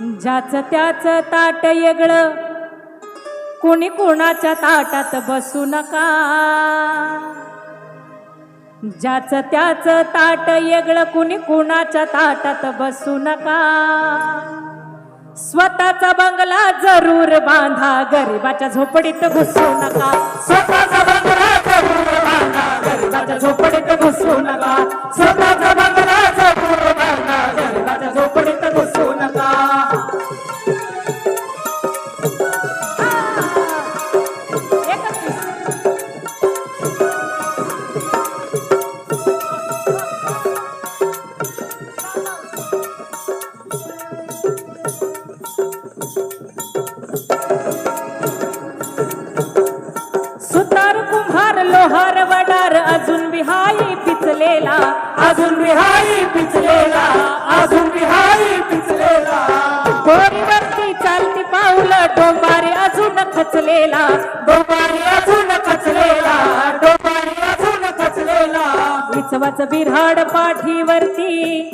ज्याच त्याच ताट येगळ कोणी कोणाच्या ताटात बसू नका. ज्याच त्याच ताट येगळ कुणी कुणाच्या ताटात बसू नका. स्वतःचा बंगला जरूर बांधा गरिबाच्या झोपडीत घुसू नका. स्वतःचा बंगला जरूर बांधा गरिबाच्या झोपडीत घुसू नका. सुतार कुंभार लोहार वडार अजून विहाई पिचलेला. अजून विहाई पिचलेला. अजून विहाई पिचलेला. गोरीवरती चालती पाऊलं डोंबारे अजून खचलेला. डोबारी अजून खचलेला. डोबारी अजून खचलेला. इचवाच बिऱ्हाड पाठीवरती.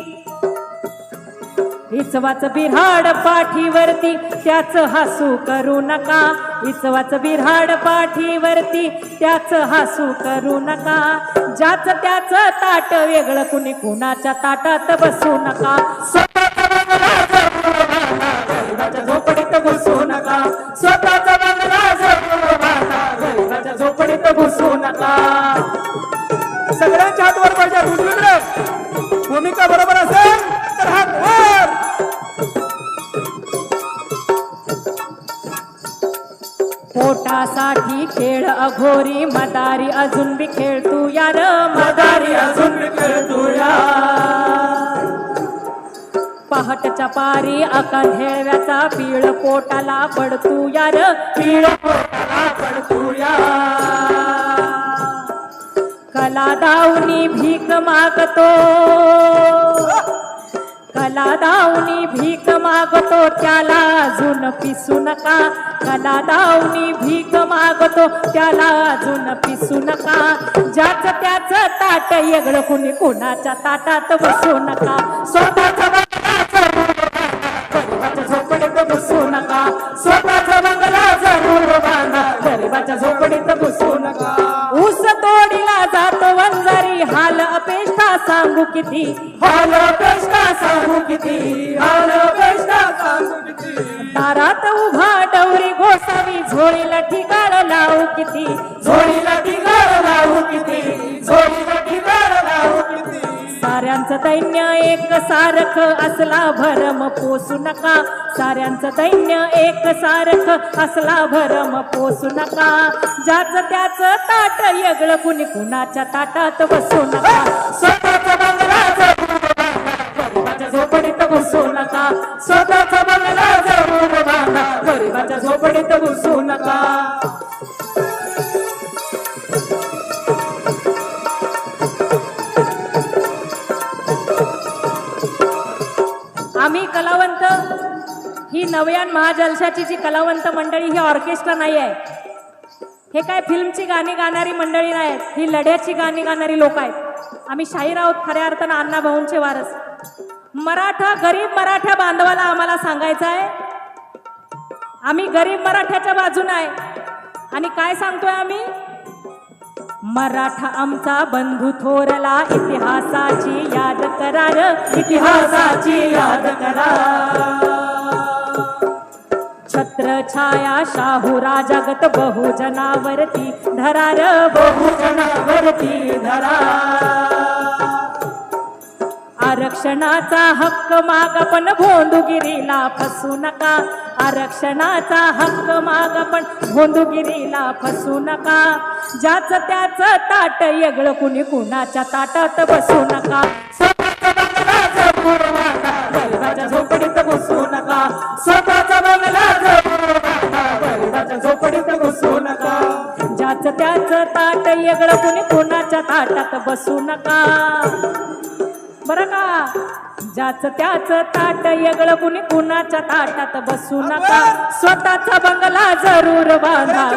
इचवाच बिराड पाठीवरती त्याच हसू करू नका. इचवाच बिराड पाठीवरती त्याच हसू करू नका. ज्याच त्याच ताट वेगळं कुणी कुणाच्या ताटात बसू नका. स्वतःचा झोपडीत बसू नका. स्वतःचा बंगला झोपडीत बसू नका. सगळ्यांच्या हातवर पाहिजे भूमिका बरोबर पोटासाठी खेळ अघोरी मदारी अजून बी खेळ तू यार मदारी अजून खेळतोया पहाटच्या पारी अकांधेळव्याचा पीळ पोटाला पडतू यार पीळ पोटाला पडतोया कला दावनी भीक मागतो. लावणी भीक मागतो त्याला अजून पिसू नका. कला लावणी भीक मागतो त्याला अजून पिसू नका. ज्याच त्याच ताट येगळं कुणी कोणाच्या ताटात बसू नका. स्वतःच बंगला जरूर नका. स्वतः अपेष्टा सांगू किती? हाल पेष्टा सांगू किती? हाल पेष्टा सांगू किती? दारात उभा डवरी गोसावी झोळीला ठिकाण लावू किती? झोळीला ठिकाण साऱ्यांचं दैन्य एक सारख असला भरम पोसू नका. साऱ्यांचं दैन्य एक सारख असला भरम पोसू नका. ज्याच त्याच ताट येगळं कुणी कुणाच्या ताटात बसू नका. स्वतःचा बंगला झोपडीत बसू नका. स्वतःचा बंगला जरूर बांधा गरिबाच्या झोपडीत बसू नका. आम्ही कलावंत ही नव्यान महाजलशाची जी कलावंत मंडळी ही ऑर्केस्ट्रा नाही आहे. हे काय फिल्मची गाणी गाणारी मंडळी नाही आहेत ही लढ्याची गाणी गाणारी लोक आहेत. आम्ही शाहीर आहोत खऱ्या अर्थानं अण्णा भाऊंचे वारस. मराठा गरीब मराठा बांधवाला आम्हाला सांगायचं आहे. आम्ही गरीब मराठ्याच्या बाजून आहे. आणि काय सांगतोय आम्ही? मराठा आमचा बंधू थोरला इतिहासाची याद करार इतिहासाची याद करा. छत्र छाया शाहू राजागत बहुजनावरती धरार बहुजनावरती धरा. आरक्षणाचा हक्क माग पण भोंदुगिरीला फसू नका. आरक्षणाचा हक्क माग पण भोंदुगिरीला फसू नका. ज्याच त्याच ताट येगळं कुणी कुणाच्या ताटात बसू नका. स्वतःचा झोपडीत बसू नका. स्वतःचा बंगला झोपडीत बसू नका. ज्याच त्याच ताट येगळं कुणी कुणाच्या ताटात बसू नका. बरं का? ज्याच त्याच ताट येगळं कुणी कुणाच्या ताटात बसू नका. स्वतःचा बंगला जरूर बांधा